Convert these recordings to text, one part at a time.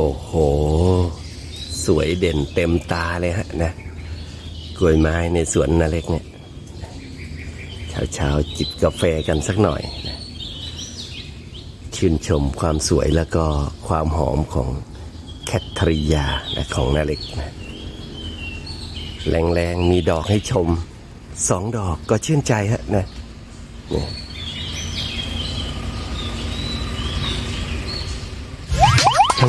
โอ้โห สวยเด่นเต็มตาเลยฮะนะ กล้วยไม้ในสวนนาเล็กเนี่ยเช้าๆจิบกาแฟกันสักหน่อยนะชื่นชมความสวยแล้วก็ความหอมของแคทริยานะของนาเล็กนะแรงๆ มีดอกให้ชมสองดอกก็ชื่นใจฮะนะเนี่ย ช่อง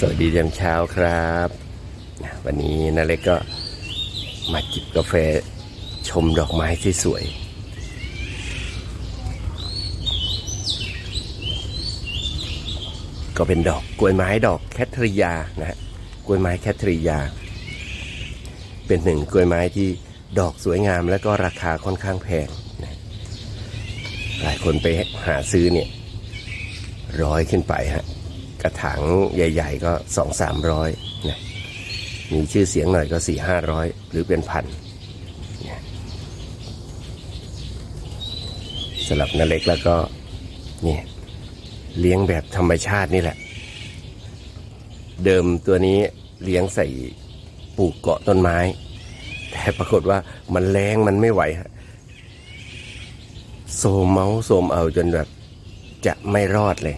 สวัสดียามเช้าครับ วันนี้นาเล็กก็มาจิบกาแฟชมดอกไม้ที่สวย ก็เป็นดอกกล้วยไม้ดอกแคทริยานะฮะกล้วยไม้แคทริยา เป็นหนึ่งกล้วยไม้ที่ดอกสวยงามและก็ราคาค่อนข้างแพงนะหลายคนไปหาซื้อเนี่ยร้อยขึ้นไปฮะ กระถางใหญ่ ๆ ก็สองสามร้อยนะมีชื่อเสียงหน่อยก็สี่ห้าร้อยหรือเป็นพันนะสำหรับนาเล็กแล้วก็เนี่ยเลี้ยงแบบธรรมชาตินี่แหละ เดิมตัวนี้เลี้ยงใส่ปลูกเกาะต้นไม้ แต่ปรากฏว่ามันแรงมันไม่ไหวฮะโซมเมาส์โซมเอาจนแบบจะไม่รอดเลย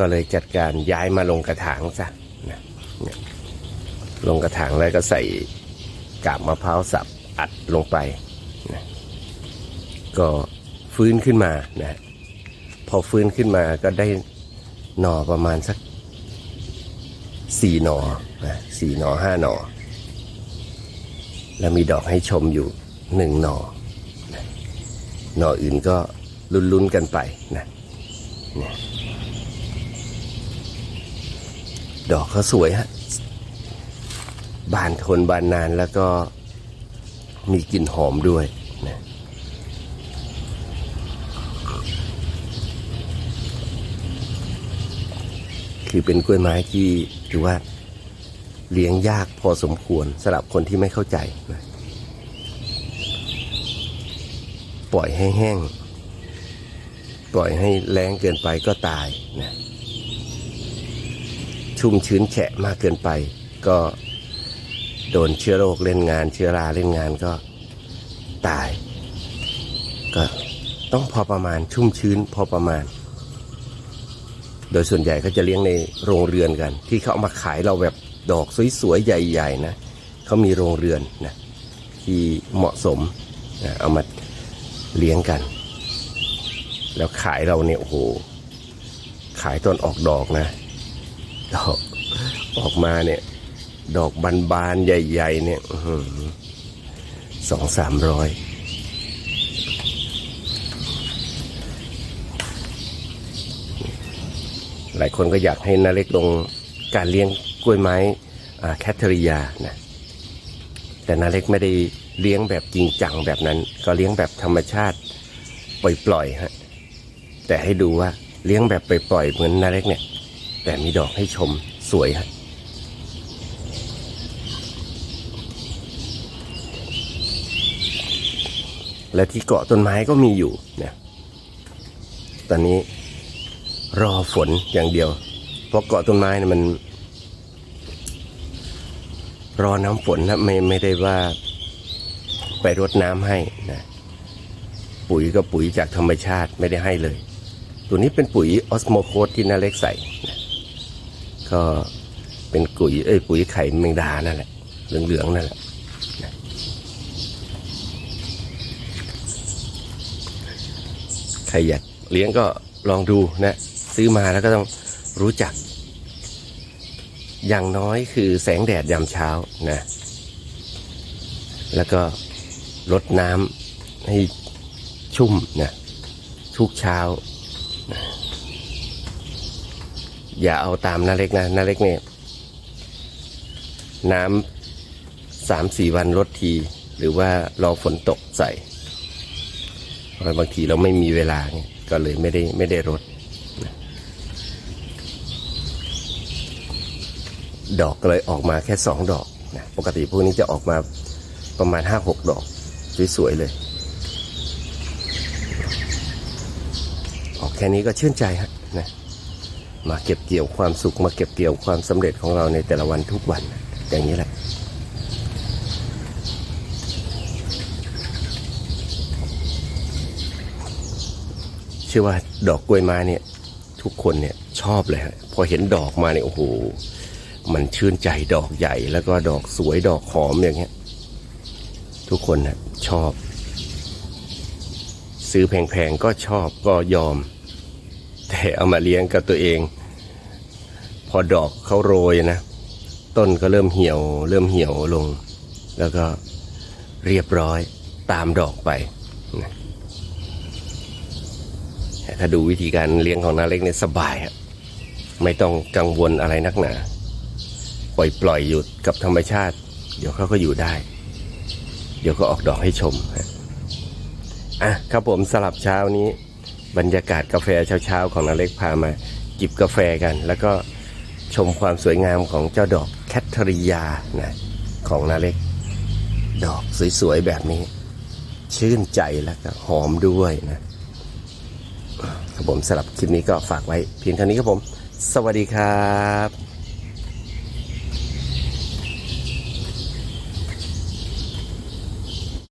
ก็เลยจัดการย้ายมาลงกระถางซะนะลงกระถางแล้วก็ใส่กาบมะพร้าวสับอัดลงไปนะก็ฟื้นขึ้นมานะพอฟื้นขึ้นมาก็ได้หน่อประมาณสักสี่หน่อนะสี่หน่อห้าหน่อแล้วมีดอกให้ชมอยู่หนึ่งหน่อหน่ออื่นก็ลุ้นๆกันไปนะเนี่ย ดอกเขาสวยฮะ บานทนบานนานแล้วก็มีกลิ่นหอมด้วยนะคือเป็นกล้วยไม้ที่ถือว่าเลี้ยงยากพอสมควรสำหรับคนที่ไม่เข้าใจนะปล่อยให้แห้ง ปล่อยให้แรงเกินไปก็ตายนะ ชุ่มชื้นแฉะมากเกินไป ก็โดนเชื้อโรคเล่นงาน เชื้อราเล่นงานก็ตาย ก็ต้องพอประมาณชุ่มชื้นพอประมาณ โดยส่วนใหญ่ก็จะเลี้ยงในโรงเรือนกัน ที่เขาเอามาขายเราแบบดอกสวยๆใหญ่ ๆ นะเขามีโรงเรือนนะที่เหมาะสมนะเอามาเลี้ยงกัน แล้วขายเราเนี่ยโอ้โหขายตอนออกดอกนะ ดอกออกมาเนี่ย ดอกบานๆใหญ่ ๆ เนี่ยสองสามร้อยหลายคนก็อยากให้นาเล็กลงการเลี้ยงกล้วยไม้แคทเทอริยานะแต่นาเล็กไม่ได้เลี้ยงแบบจริงจังแบบนั้น ก็เลี้ยงแบบธรรมชาติปล่อยๆฮะแต่ให้ดูว่าเลี้ยงแบบปล่อยๆเหมือนนาเล็กเนี่ย แต่มีดอกให้ชมสวยฮะและที่เกาะต้นไม้ก็มีอยู่เนี่ยตอนนี้รอฝนอย่างเดียว เพราะเกาะต้นไม้นี่มัน รอน้ำฝนนะไม่ไม่ได้ว่าไปรดน้ำให้นะปุ๋ยก็ปุ๋ยจากธรรมชาติไม่ได้ให้เลย ตัวนี้เป็นปุ๋ยออสโมโคสที่นาเล็กใส่นะ ก็เป็นปุ๋ยเอ้ยปุ๋ยไข่แมงดานั่นแหละเหลืองๆนั่นแหละนะใครอยากเลี้ยงก็ลองดูนะ ซื้อมาแล้วก็ต้องรู้จัก อย่างน้อยคือแสงแดดยามเช้านะ แล้วก็ลดน้ำให้ชุ่มนะทุกเช้า อย่าเอาตามนาเล็กนะนาเล็กเนี่ยน้ำสามสี่วันลดที หรือว่ารอฝนตกใส่เพราะบางทีเราไม่มีเวลาก็เลยไม่ได้ไม่ได้รดดอกก็เลยออกมาแค่สองดอกนะปกติพวกนี้จะออกมาประมาณห้าหกดอก สวย ๆ เลย ออกแค่นี้ก็ชื่นใจฮะนะ มาเก็บเกี่ยวความสุข มาเก็บเกี่ยวความสำเร็จของเราในแต่ละวันทุกวัน อย่างนี้แหละเชื่อว่าดอกกล้วยไม้เนี่ยทุกคนเนี่ยชอบเลยฮะพอเห็นดอกมาเนี่ยโอ้โหมันชื่นใจดอกใหญ่ แล้วก็ดอกสวยดอกหอมอย่างเงี้ย ทุกคนนะชอบ ซื้อแพงๆก็ชอบก็ยอม แต่เอามาเลี้ยงกับตัวเอง พอดอกเขาโรยนะ ต้นก็เริ่มเหี่ยว เริ่มเหี่ยวลง แล้วก็เรียบร้อยตามดอกไปนะถ้าดูวิธีการเลี้ยงของนาเล็กเนี่ยสบายฮะไม่ต้องกังวลอะไรนักหนา ปล่อยปล่อยหยุดกับธรรมชาติ เดี๋ยวเขาก็อยู่ได้ เดี๋ยวก็ออกดอกให้ชมฮะอะครับผมสลับเช้านี้ บรรยากาศกาแฟเช้าๆ ของนาเล็กพามาจิบกาแฟกัน แล้วก็ชมความสวยงามของเจ้าดอกแคทเทอรียานะของนาเล็ก ดอกสวยๆ แบบนี้ ชื่นใจแล้วก็หอมด้วยนะครับผมสำหรับคลิปนี้ก็ฝากไว้เพียงเท่านี้ครับผม สวัสดีครับ